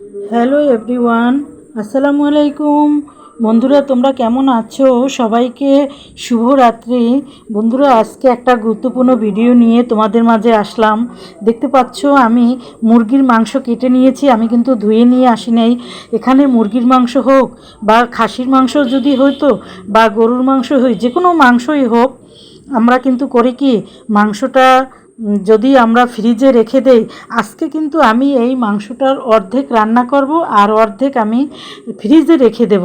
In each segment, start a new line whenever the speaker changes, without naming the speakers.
Hello everyone, আসসালামু আলাইকুম। বন্ধুরা, তোমরা কেমন আছো? সবাইকে শুভরাত্রি। বন্ধুরা, আজকে একটা গুরুত্বপূর্ণ ভিডিও নিয়ে তোমাদের মাঝে আসলাম। দেখতে পাচ্ছ, আমি মুরগির মাংস কেটে নিয়েছি, আমি কিন্তু ধুয়ে নিয়ে আসি নাই। এখানে মুরগির মাংস হোক বা খাসির মাংস যদি হইতো বা গরুর মাংস হই যে কোনো মাংসই হোক, আমরা কিন্তু করি কি, মাংসটা যদি আমরা ফ্রিজে রেখে দেই, আজকে কিন্তু আমি এই মাংসটার অর্ধেক রান্না করব আর অর্ধেক আমি ফ্রিজে রেখে দেব।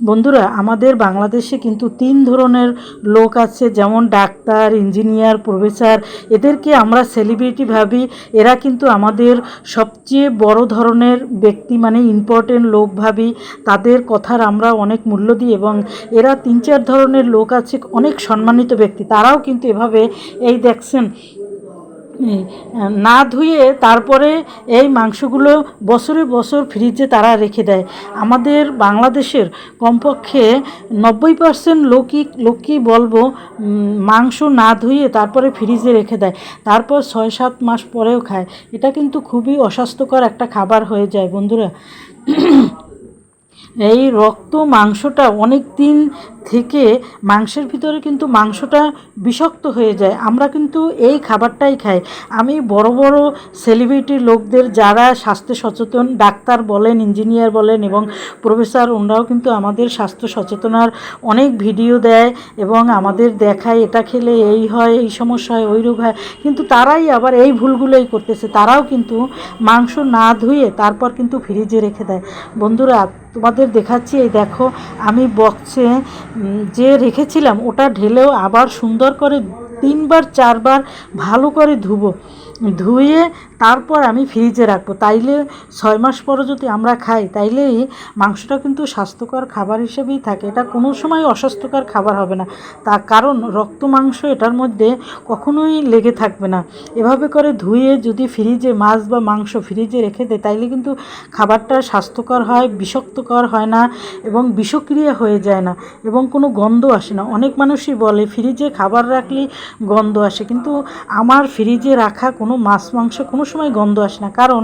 বন্ধুরা, আমাদের বাংলাদেশে কিন্তু তিন ধরনের লোক আছে, যেমন ডাক্তার, ইঞ্জিনিয়ার, প্রফেসর। এদেরকে আমরা সেলিব্রিটি ভাবি। এরা কিন্তু আমাদের সবচেয়ে বড় ধরনের ব্যক্তি মানে ইম্পর্টেন্ট লোক ভাবি। তাদের কথার আমরা অনেক মূল্য দিই এবং এরা তিন চার ধরনের লোক আছে, অনেক সম্মানিত ব্যক্তি। তারাও কিন্তু এভাবে, এই দেখছেন না ধুয়ে তারপরে এই মাংসগুলো বছরে বছর ফ্রিজে তারা রেখে দেয়। আমাদের বাংলাদেশের কমপক্ষে নব্বই পার্সেন্ট লোকই লোকই বলব মাংস না ধুয়ে তারপরে ফ্রিজে রেখে দেয়। তারপর ছয় সাত মাস পরেও খায়। এটা কিন্তু খুবই অস্বাস্থ্যকর একটা খাবার হয়ে যায় বন্ধুরা। এই রক্ত মাংসটা অনেক দিন থেকে মাংসের ভিতরে কিন্তু মাংসটা বিষাক্ত হয়ে যায়। আমরা কিন্তু এই খাবারটাই খাই। আমি বড় বড় সেলিব্রিটি লোকদের যারা স্বাস্থ্য সচেতন, ডাক্তার বলেন ইঞ্জিনিয়ার বলেন এবং প্রফেসর ওনারাও কিন্তু আমাদের স্বাস্থ্য সচেতনার অনেক ভিডিও দেয় এবং আমাদের দেখায়, এটা খেলে এই হয়, এই সমস্যা হয়, ওই রোগ হয়। কিন্তু তারাই আবার এই ভুলগুলোই করতেছে। তারাও কিন্তু মাংস না ধুয়ে তারপর কিন্তু ফ্রিজে রেখে দেয়। বন্ধুরা, তোমাদের দেখাচ্ছি, এই দেখো, আমি বক্সে যে রেখেছিলাম ওটা ঢেলেও আবার সুন্দর করে তিনবার চারবার ভালো করে ধুবো। ধুয়ে তারপর আমি ফ্রিজে রাখব। তাইলে ছয় মাস পরে যদি আমরা খাই, তাইলেই মাংসটা কিন্তু স্বাস্থ্যকর খাবার হিসেবেই থাকে। এটা কোনো সময় অস্বাস্থ্যকর খাবার হবে না। তার কারণ রক্ত মাংস এটার মধ্যে কখনোই লেগে থাকবে না। এভাবে করে ধুয়ে যদি ফ্রিজে মাছ বা মাংস ফ্রিজে রেখে দেয়, তাইলে কিন্তু খাবারটা স্বাস্থ্যকর হয়, বিষাক্তকর হয় না এবং বিষক্রিয়া হয়ে যায় না এবং কোনো গন্ধ আসে না। অনেক মানুষই বলে ফ্রিজে খাবার রাখলে গন্ধ আসে। কিন্তু আমার ফ্রিজে রাখা কোনো মাছ মাংস কোনো সময় গন্ধ আসে না। কারণ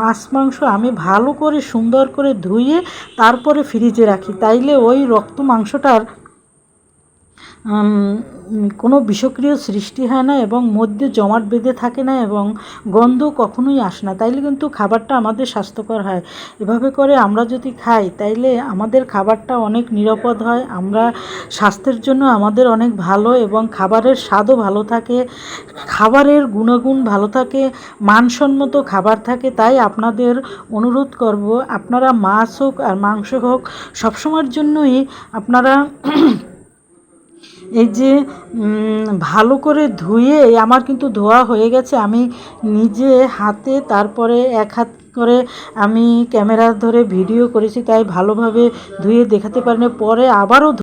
মাছ মাংস আমি ভালো করে, সুন্দর করে ধুয়ে তারপরে ফ্রিজে রাখি। তাইলে ওই রক্ত মাংসটার কোনো বিষক্রিয় সৃষ্টি হয় না এবং মধ্যে জমাট বেঁধে থাকে না এবং গন্ধ কখনোই আসে না। তাইলে কিন্তু খাবারটা আমাদের স্বাস্থ্যকর হয়। এভাবে করে আমরা যদি খাই, তাইলে আমাদের খাবারটা অনেক নিরাপদ হয়। আমরা স্বাস্থ্যের জন্য আমাদের অনেক ভালো এবং খাবারের স্বাদও ভালো থাকে। খাবারের গুণাগুণ ভালো থাকে, মানসম্মত খাবার থাকে। তাই আপনাদের অনুরোধ করব, আপনারা মাছ হোক আর মাংস হোক সবসময়ের জন্যই আপনারা এই যে ভালো করে ধুয়ে আমার কিন্তু ধোয়া হয়ে গেছে। আমি নিজে হাতে তারপরে এক হাত করে আমি ক্যামেরা ধরে ভিডিও করেছি, তাই ভালোভাবে ধুয়ে দেখাতে পারিনি। পরে আবারও